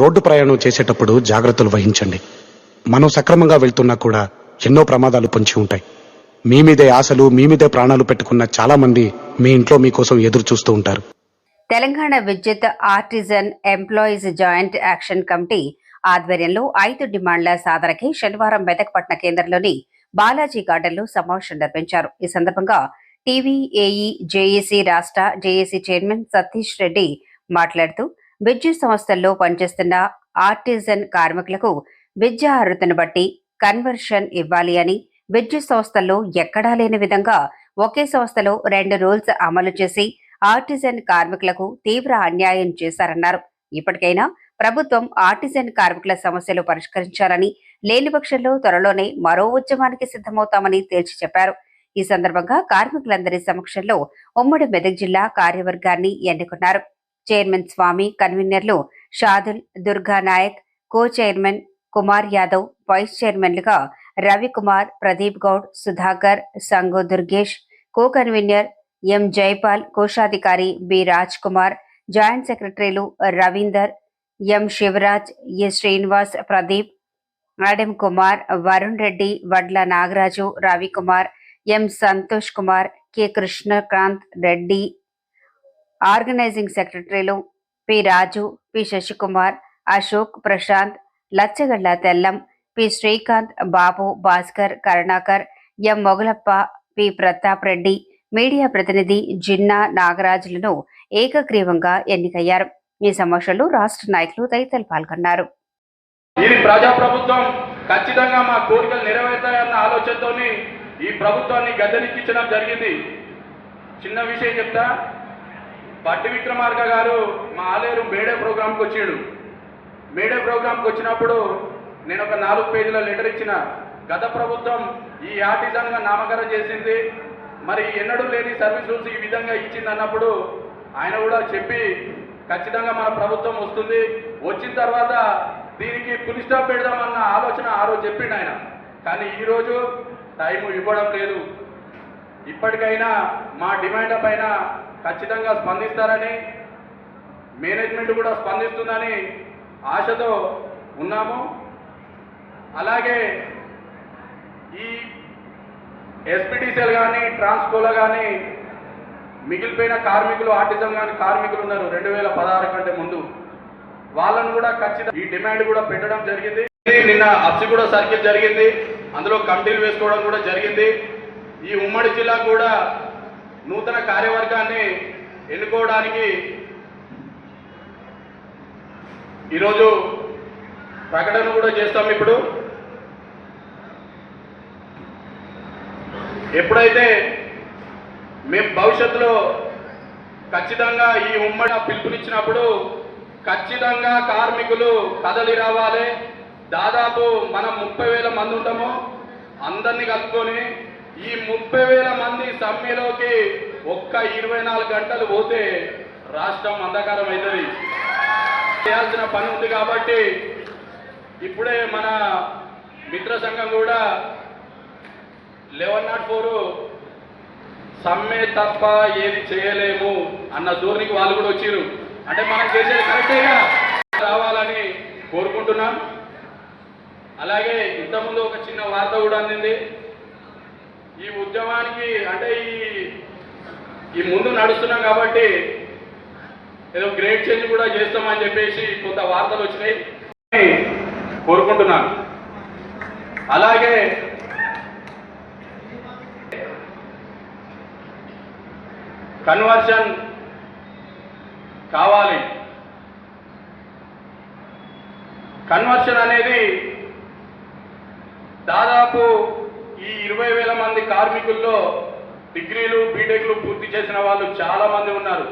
Road ప్రయాణం చేసేటప్పుడు జాగ్రత్తలు వహించండి. మనం సక్రమంగా వెళ్తున్నా కూడా ఎన్నో ప్రమాదాలు పొంచి ఉంటాయి. మీ మీదే ఆశలు మీ మీదే ప్రాణాలు పెట్టుకున్న చాలా మంది మీ ఇంట్లో మీకోసం ఎదురు చూస్తూ ఉంటారు. తెలంగాణ విద్యుత్ artisan employees joint action committee ఆధ్వర్యంలో ఐదు డిమాండ్ల సాధనకి శనివారం మెదక్పట్న కేంద్రంలోని బాలాజీ గార్డెన్లో సమావేశం నిర్వహించారు. ఈ సందర్భంగా టీవీ ఏఈ జేఏసీ రాష్ట్ర జేఏసీ చైర్మన్ సతీష్ రెడ్డి మాట్లాడుతూ విద్యుత్ సంస్థల్లో పనిచేస్తున్న ఆర్టిజన్ కార్మికులకు విద్యా అర్హతను బట్టి కన్వర్షన్ ఇవ్వాలి అని విద్యుత్ సంస్థల్లో ఎక్కడా లేని విధంగా ఒకే సంస్థలో రెండు రూల్స్ అమలు చేసి ఆర్టిజన్ కార్మికులకు తీవ్ర అన్యాయం చేశారన్నారు. ఇప్పటికైనా ప్రభుత్వం ఆర్టిజన్ కార్మికుల సమస్యలు పరిష్కరించాలని లేని పక్షంలో త్వరలోనే మరో ఉద్యమానికి సిద్ధమవుతామని తేల్చి చెప్పారు. ఈ సందర్భంగా కార్మికులందరి సమక్షంలో ఉమ్మడి మెదక్ జిల్లా కార్యవర్గాన్ని ఎన్నుకున్నారు. చైర్మన్ స్వామి కన్వీనర్లు Shadul Durga Naik co chairman Kumar Yadav vice చైర్మన్లుగా Ravikumar Pradeep Goud Sudhakar Sango Durgesh co convener M Jaipal కోశాధికారి బి రాజ్ కుమార్ జాయింట్ సెక్రటరీలు రవీందర్ ఎం శివరాజ్ ఎ Srinivas Pradeep Adem Kumar Varun Reddy Vadla Nagaraju Ravikumar M Santosh Kumar K Krishnakanth Reddy organising సెక్రటరీలు P Raju P Sashikumar Ashok Prashanth Lachagadla Tellam P Srikanth Babu Bhaskar Karunakar M Mogalappa P Pratap Reddy media ప్రతినిధి జిన్నా నాగరాజులను ఏకగ్రీవంగా ఎన్నికయ్యారు. ఈ సమావేశంలో రాష్ట్ర నాయకులు తదితరులు పాల్గొన్నారు. ఇది ప్రజాప్రభుత్వం ఖచ్చితంగా మా కోరికలు నెరవేరుతాయన్న ఆలోచనతోని ఈ ప్రభుత్వాన్ని గద్దెనెక్కించడం జరిగింది. చిన్న విషయం చెప్తా పట్టి విక్రమార్క గారు మా ఆలేరు మేడే ప్రోగ్రాంకి వచ్చాడు మేడే ప్రోగ్రాంకి వచ్చినప్పుడు నేను ఒక నాలుగు పేజీల లెటర్ ఇచ్చిన. గత ప్రభుత్వం ఈ ఆర్టిజన్గా నామకరణం చేసింది. మరి ఎన్నడూ లేని సర్వీస్ రూల్స్ ఈ విధంగా ఇచ్చింది అన్నప్పుడు ఆయన కూడా చెప్పి ఖచ్చితంగా మన ప్రభుత్వం వస్తుంది. వచ్చిన తర్వాత దీనికి పులి స్టాప్ పెడదామన్న ఆలోచన ఆ రోజు చెప్పిండు ఆయన. కానీ ఈరోజు టైం ఇవ్వడం లేదు. ఇప్పటికైనా మా డిమాండ్ల పైన ఖచ్చితంగా స్పందిస్తారని మేనేజ్మెంట్ కూడా స్పందిస్తుందని ఆశతో ఉన్నాము. అలాగే ఈ ఎస్పీటీసీలు కానీ ట్రాన్స్కోలో కానీ మిగిలిపోయిన కార్మికులు ఆర్టిజం కానీ కార్మికులు ఉన్నారు రెండు వేల పదహారు కంటే ముందు. వాళ్ళను కూడా ఖచ్చితంగా ఈ డిమాండ్ కూడా పెట్టడం జరిగింది. నిన్న నిన్న అప్సిగూడ సర్కిల్ జరిగింది. అందులో కమిటీలు వేసుకోవడం కూడా జరిగింది. ఈ ఉమ్మడి జిల్లా కూడా నూతన కార్యవర్గాన్ని ఎన్నుకోవడానికి ఈరోజు ప్రకటన కూడా చేస్తాం ఇప్పుడు. ఎప్పుడైతే మేము భవిష్యత్తులో ఖచ్చితంగా ఈ ఉమ్మడి పిలుపునిచ్చినప్పుడు ఖచ్చితంగా కార్మికులు కదలి రావాలి. దాదాపు మనం ముప్పై వేల మంది ఉంటాము. అందరినీ కలుపుకొని ఈ ముప్పై వేల మంది సమ్మెలోకి ఒక్క ఇరవై నాలుగు గంటలు పోతే రాష్ట్రం అంధకారం అవుతుంది. చేయాల్సిన పని ఉంది కాబట్టి ఇప్పుడే మన మిత్ర సంఘం కూడా లెవెన్ నాట్ ఫోర్ సమ్మె తప్ప ఏది చేయలేము అన్న ధోరణికి వాళ్ళు కూడా వచ్చారు అంటే మనం చేసేది కరెక్టేగా రావాలని కోరుకుంటున్నాం. అలాగే ఇంతకుముందు ఒక చిన్న వార్త కూడా అందింది. ఈ ఉద్యమానికి అంటే ఈ ఈ ముందు నడుస్తున్నాం కాబట్టి ఏదో గ్రేట్ చేంజ్ కూడా చేస్తామని చెప్పేసి కొంత వార్తలు వచ్చినాయి. కోరుకుంటున్నాను. అలాగే కన్వర్షన్ కావాలి. కన్వర్షన్ అనేది దాదాపు ఈ ఇరవై వేల మంది కార్మికుల్లో డిగ్రీలు బీటెక్లు పూర్తి చేసిన వాళ్ళు చాలా మంది ఉన్నారు.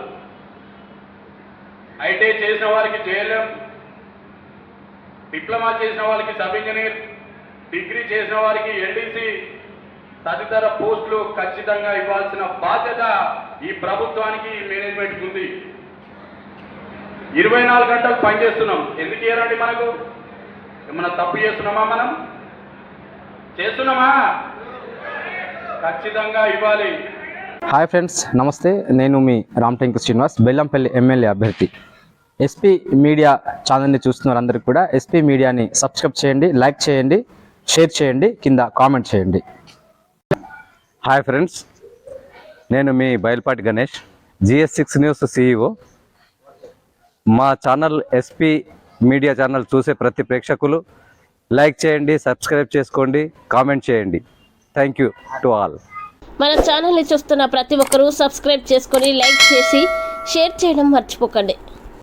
ఐటీ చేసిన వారికి జేఎల్ఎం డిప్లొమా చేసిన వారికి సబ్ ఇంజనీర్ డిగ్రీ చేసిన వారికి ఎల్డీసీ తదితర పోస్టులు ఖచ్చితంగా ఇవ్వాల్సిన బాధ్యత ఈ ప్రభుత్వానికి మేనేజ్మెంట్ మేనేజ్మెంట్కి ఉంది. ఇరవై నాలుగు గంటలు పనిచేస్తున్నాం. ఎందుకు ఇయ్యరండి మనకు? ఏమన్నా తప్పు చేస్తున్నామా మనం? చేస్తున్నామా? ఖచ్చితంగా ఇవ్వాలి. హాయ్ ఫ్రెండ్స్ నమస్తే. నేను మీ రామ్ టెంకు శ్రీనివాస్ బెల్లంపల్లి ఎమ్మెల్యే అభ్యర్థి. ఎస్పీ మీడియా ఛానల్ని చూస్తున్న వారందరికీ కూడా. ఎస్పీ మీడియాని సబ్స్క్రైబ్ చేయండి లైక్ చేయండి షేర్ చేయండి కింద కామెంట్ చేయండి. హాయ్ ఫ్రెండ్స్ నేను మీ Bayalupati Ganesh GS six news CEO మా ఛానల్ ఎస్పీ మీడియా ఛానల్ చూసే ప్రతి ప్రేక్షకులు లైక్ చేయండి సబ్స్క్రైబ్ చేసుకోండి కామెంట్ చేయండి. థ్యాంక్ యూ టు ఆల్ మన ఛానల్ని చూస్తున్న ప్రతి ఒక్కరూ సబ్స్క్రైబ్ చేసుకొని లైక్ చేసి షేర్ చేయడం మర్చిపోకండి.